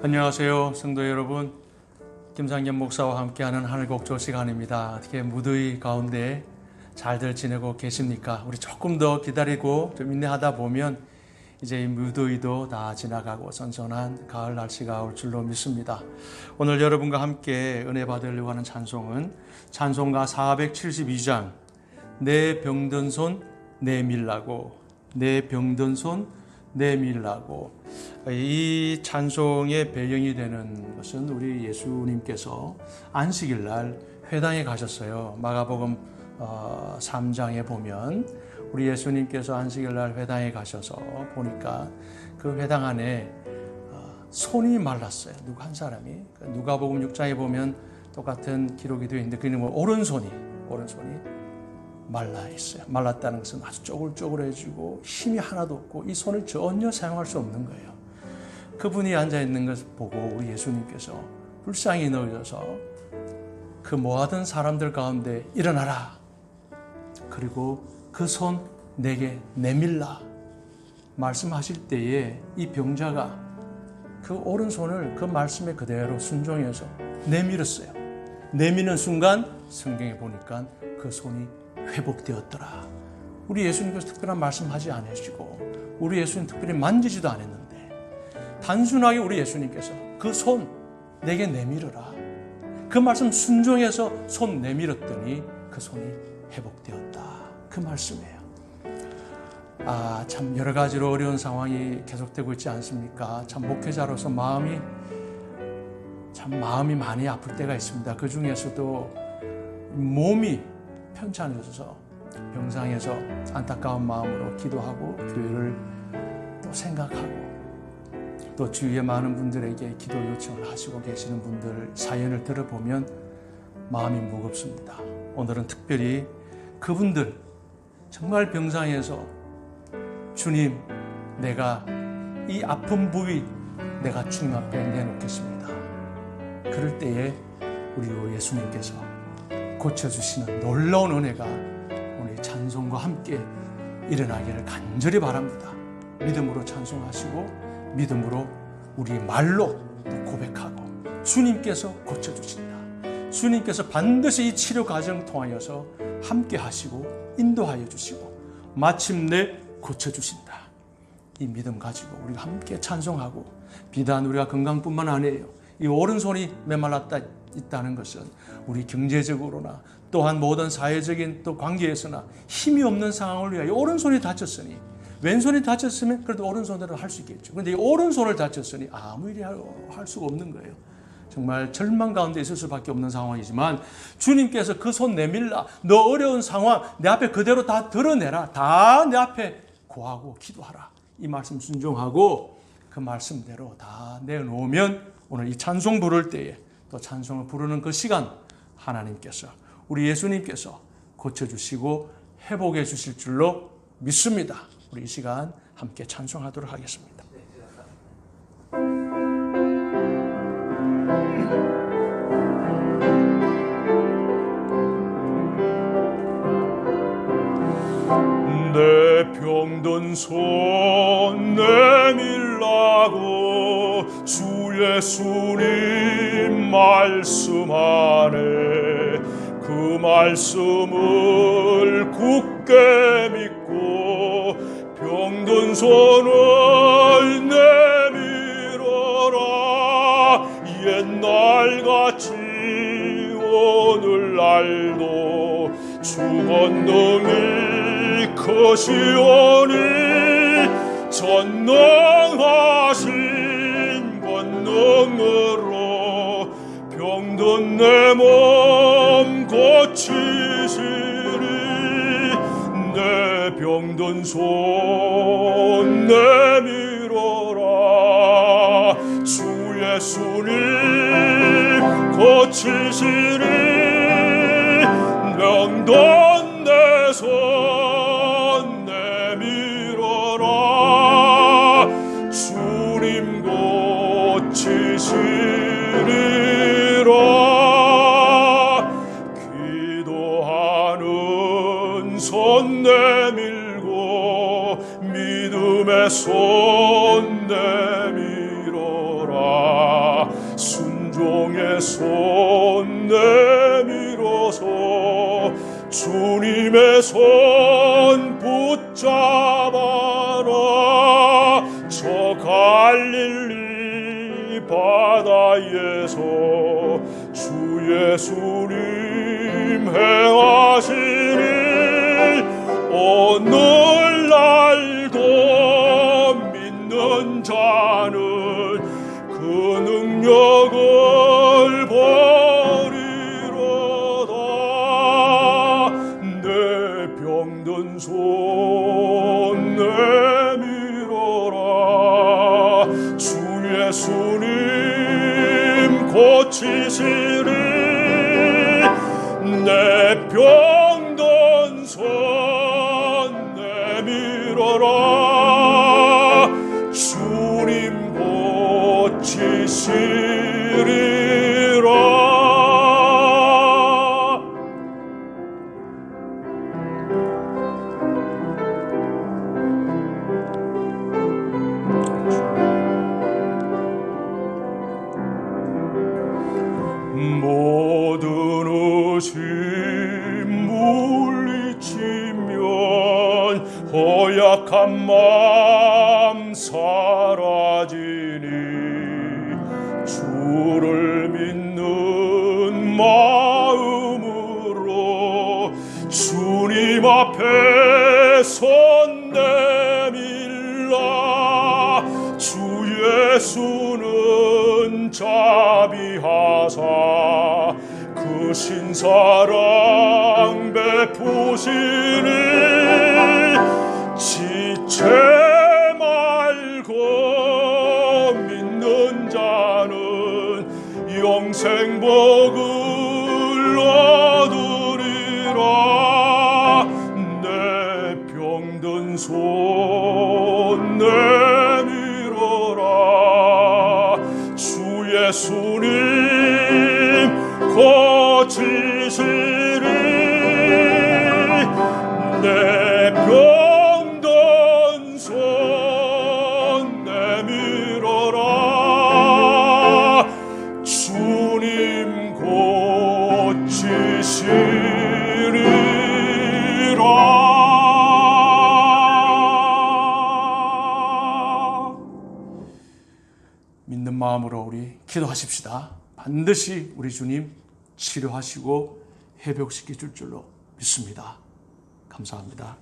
안녕하세요, 성도 여러분. 김상겸 목사와 함께하는 하늘곡조 시간입니다. 어떻게 무더위 가운데 잘들 지내고 계십니까? 우리 조금 더 기다리고 좀 인내하다 보면 이제 이 무더위도 다 지나가고 선선한 가을 날씨가 올 줄로 믿습니다. 오늘 여러분과 함께 은혜 받으려고 하는 찬송은 찬송가 472장 내 병든 손 내밀라고 내 병든 손 내밀라고 이 찬송의 배경이 되는 것은 우리 예수님께서 안식일 날 회당에 가셨어요. 마가복음 3장에 보면 우리 예수님께서 안식일 날 회당에 가셔서 보니까 그 회당 안에 어, 손이 말랐어요. 누구 한 사람이 누가복음 6장에 보면 똑같은 기록이 되어 있는데 그는 뭐 오른손이 오른손이 말라 있어요. 말랐다는 것은 아주 쪼글쪼글해지고 힘이 하나도 없고 이 손을 전혀 사용할 수 없는 거예요. 그분이 앉아 있는 것을 보고 우리 예수님께서 불쌍히 넣으셔서 그 모아둔 사람들 가운데 일어나라. 그리고 그 손 내게 내밀라. 말씀하실 때에 이 병자가 그 오른손을 그 말씀에 그대로 순종해서 내밀었어요. 내미는 순간 성경에 보니까 그 손이 회복되었더라. 우리 예수님께서 특별한 말씀하지 않으시고 우리 예수님 특별히 만지지도 않았는데 단순하게 우리 예수님께서 그 손 내게 내밀어라. 그 말씀 순종해서 손 내밀었더니 그 손이 회복되었다. 그 말씀이에요. 아, 참 여러 가지로 어려운 상황이 계속되고 있지 않습니까? 참 목회자로서 마음이 참 마음이 많이 아플 때가 있습니다. 그 중에서도 몸이 편찮으셔서 병상에서 안타까운 마음으로 기도하고 교회를 또 생각하고 또 주위의 많은 분들에게 기도 요청을 하시고 계시는 분들 사연을 들어보면 마음이 무겁습니다. 오늘은 특별히 그분들 정말 병상에서 주님 내가 이 아픈 부위 내가 주님 앞에 내놓겠습니다. 그럴 때에 우리 예수님께서 고쳐주시는 놀라운 은혜가 오늘 찬송과 함께 일어나기를 간절히 바랍니다. 믿음으로 찬송하시고 믿음으로 우리 말로 또 고백하고 주님께서 고쳐주신다. 주님께서 반드시 이 치료 과정 통하여서 함께 하시고 인도하여 주시고 마침내 고쳐주신다. 이 믿음 가지고 우리가 함께 찬송하고 비단 우리가 건강뿐만 아니에요. 이 오른손이 메말랐다 있다는 것은 우리 경제적으로나 또한 모든 사회적인 또 관계에서나 힘이 없는 상황을 위하여 오른손이 다쳤으니 왼손이 다쳤으면 그래도 오른손으로 할 수 있겠죠. 그런데 이 오른손을 다쳤으니 아무 일이 할 수가 없는 거예요. 정말 절망 가운데 있을 수밖에 없는 상황이지만 주님께서 그 손 내밀라 너 어려운 상황 내 앞에 그대로 다 드러내라 다 내 앞에 고하고 기도하라 이 말씀 순종하고 그 말씀대로 다 내놓으면 오늘 이 찬송 부를 때에 또 찬송을 부르는 그 시간 하나님께서 우리 예수님께서 고쳐주시고 회복해 주실 줄로 믿습니다. 우리 이 시간 함께 찬송하도록 하겠습니다. 병든 손 내밀라고 주 예수님 말씀하네 그 말씀을 굳게 믿고 병든 손을 내밀어라. 옛날같이 오늘날도 주건능이 크시오니 전능하신 권능으로 병든 내 몸 고치시리. 내 병든 손 내밀어라. 주 예수님 고치시리. 명돈 믿음의 손 내밀어라. 순종의 손 내밀어서 주님의 손 붙잡아라. 저 갈릴리 바다에서 주 예수님 행하신 일 오늘 사라지니 주를 믿는 마음으로 주님 앞에 손 내밀라. 주 예수는 자비하사 그 신사랑 베푸시니 지체 믿는 마음으로 우리 기도하십시다. 반드시 우리 주님 치료하시고 회복시켜 줄 줄로 믿습니다. 감사합니다.